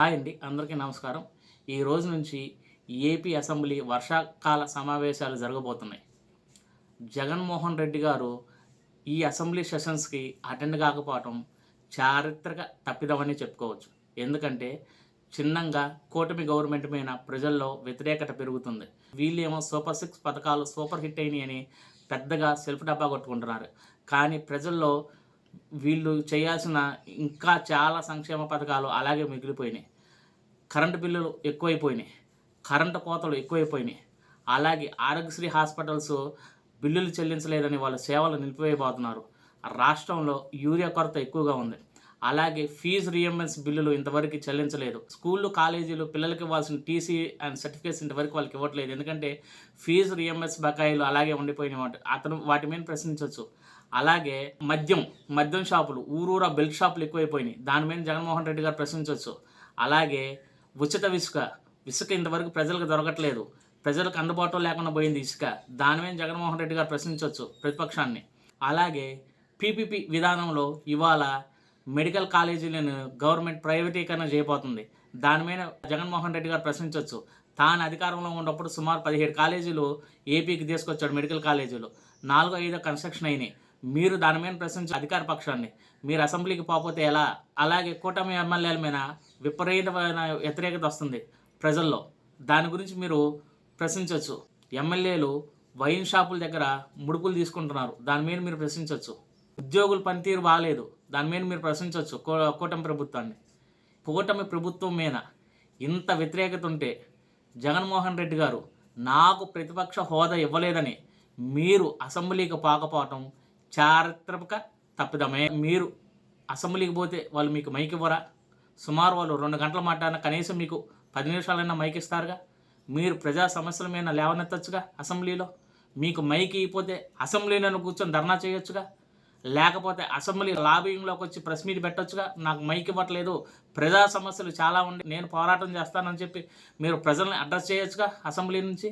Hi అండి అందరికీ నమస్కారం. ఈ రోజు నుంచి ఏపీ అసెంబ్లీ వర్షాకాల సమావేశాలు జరగబోతున్నాయి. జగన్మోహన్ రెడ్డి గారు ఈ అసెంబ్లీ సెషన్స్కి అటెండ్ కాకపోవటం చారిత్రక తప్పిదమని చెప్పుకోవచ్చు. ఎందుకంటే చిన్నంగా కూటమి గవర్నమెంట్ మీద ప్రజల్లో వ్యతిరేకత పెరుగుతుంది. వీళ్ళేమో సూపర్ సిక్స్ పథకాలు సూపర్ హిట్ అయినాయి అని పెద్దగా సెల్ఫ్ డబ్బా కొట్టుకుంటున్నారు. కానీ ప్రజల్లో వీళ్ళు చేయాల్సిన ఇంకా చాలా సంక్షేమ పథకాలు అలాగే మిగిలిపోయినాయి. కరెంటు బిల్లులు ఎక్కువైపోయినాయి. కరెంటు కోతలు ఎక్కువైపోయినాయి. అలాగే ఆరోగ్యశ్రీ హాస్పిటల్స్ బిల్లులు చెల్లించలేదని వాళ్ళ సేవలు నిలిపివేయబోతున్నారు. రాష్ట్రంలో యూరియా కొరత ఎక్కువగా ఉంది. అలాగే ఫీజు రియంబర్స్ బిల్లులు ఇంతవరకు చెల్లించలేదు. స్కూళ్ళు కాలేజీలు పిల్లలకి ఇవ్వాల్సిన టీసీ అండ్ సర్టిఫికేట్స్ ఇంతవరకు వాళ్ళకి ఇవ్వట్లేదు. ఎందుకంటే ఫీజు రియంబర్స్ బకాయిలు అలాగే ఉండిపోయినాయి వాటి అతను వాటి మీద ప్రశ్నించవచ్చు. అలాగే మద్యం మద్యం షాపులు ఊరూరా బెల్ట్ షాపులు ఎక్కువైపోయినాయి. దాని మీద జగన్మోహన్ రెడ్డి గారు ప్రశ్నించవచ్చు. అలాగే ఉచిత ఇసుక ఇసుక ఇంతవరకు ప్రజలకు దొరకట్లేదు. ప్రజలకు అందుబాటులో లేకుండా పోయింది ఇసుక. దాని మీద జగన్మోహన్ రెడ్డి గారు ప్రశ్నించవచ్చు ప్రతిపక్షాన్ని. అలాగే పీపీపీ విధానంలో ఇవాళ మెడికల్ కాలేజీలను గవర్నమెంట్ ప్రైవేటీకరణ చేయబోతుంది. దాని మీద జగన్మోహన్ రెడ్డి గారు ప్రశ్నించవచ్చు తాను అధికారంలో ఉన్నప్పుడు సుమారు పదిహేడు కాలేజీలు ఏపీకి తీసుకొచ్చాడు మెడికల్ కాలేజీలు. నాలుగో ఐదో కన్స్ట్రక్షన్ అయినాయి. మీరు దాని మీద ప్రశ్నించే అధికార పక్షాన్ని మీరు అసెంబ్లీకి పోకపోతే ఎలా? అలాగే కూటమి ఎమ్మెల్యేల మీద విపరీతమైన వ్యతిరేకత వస్తుంది ప్రజల్లో. దాని గురించి మీరు ప్రశ్నించవచ్చు ఎమ్మెల్యేలు వైన్ షాపుల దగ్గర ముడుపులు తీసుకుంటున్నారు. దాని మీద మీరు ప్రశ్నించవచ్చు ఉద్యోగుల పనితీరు బాగాలేదు దాని మీద మీరు ప్రశ్నించవచ్చు కూటమి ప్రభుత్వాన్ని. కూటమి ప్రభుత్వం మీద ఇంత వ్యతిరేకత ఉంటే జగన్మోహన్ రెడ్డి గారు నాకు ప్రతిపక్ష హోదా ఇవ్వలేదని మీరు అసెంబ్లీకి పాకపోవటం చారిత్రక తప్పిదమే. మీరు అసెంబ్లీకి పోతే వాళ్ళు మీకు మైక్ ఇవ్వరా? సుమారు వాళ్ళు రెండు గంటలు మాట్లాడిన కనీసం మీకు పది నిమిషాలైనా మైక్ ఇస్తారుగా? మీరు ప్రజా సమస్యల మీద లేవనెత్తచ్చుగా అసెంబ్లీలో? మీకు మైక్ ఇవ్వకపోతే అసెంబ్లీలో కూర్చొని ధర్నా చేయొచ్చుగా? లేకపోతే అసెంబ్లీ లాబింగ్లోకి వచ్చి ప్రెస్ మీట్ పెట్టొచ్చుగా? నాకు మైక్ ఇవ్వట్లేదు. ప్రజా సమస్యలు చాలా ఉండి నేను పోరాటం చేస్తానని చెప్పి మీరు ప్రజల్ని అడ్రస్ చేయొచ్చుగా అసెంబ్లీ నుంచి?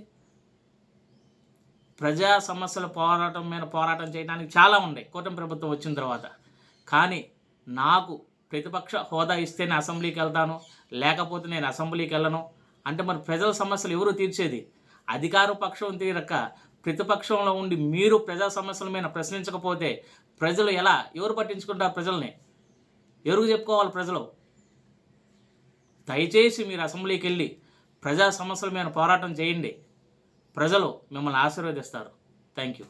ప్రజా సమస్యల పోరాటం మీద పోరాటం చేయడానికి చాలా ఉన్నాయి. కూటమి ప్రభుత్వం వచ్చిన తర్వాత. కానీ నాకు ప్రతిపక్ష హోదా ఇస్తేనే అసెంబ్లీకి వెళ్తాను. లేకపోతే నేను అసెంబ్లీకి వెళ్ళను. అంటే మరి ప్రజల సమస్యలు ఎవరు తీర్చేది? అధికార పక్షం తీరక ప్రతిపక్షంలో ఉండి మీరు ప్రజా సమస్యల మీద ప్రశ్నించకపోతే ప్రజలు ఎలా? ఎవరు పట్టించుకుంటారు ప్రజల్ని? ఎవరికి చెప్పుకోవాలి ప్రజలు? దయచేసి మీరు అసెంబ్లీకి వెళ్ళి ప్రజా సమస్యల మీద పోరాటం చేయండి. ప్రజలు మిమ్మల్ని ఆశీర్వదిస్తారు. Thank you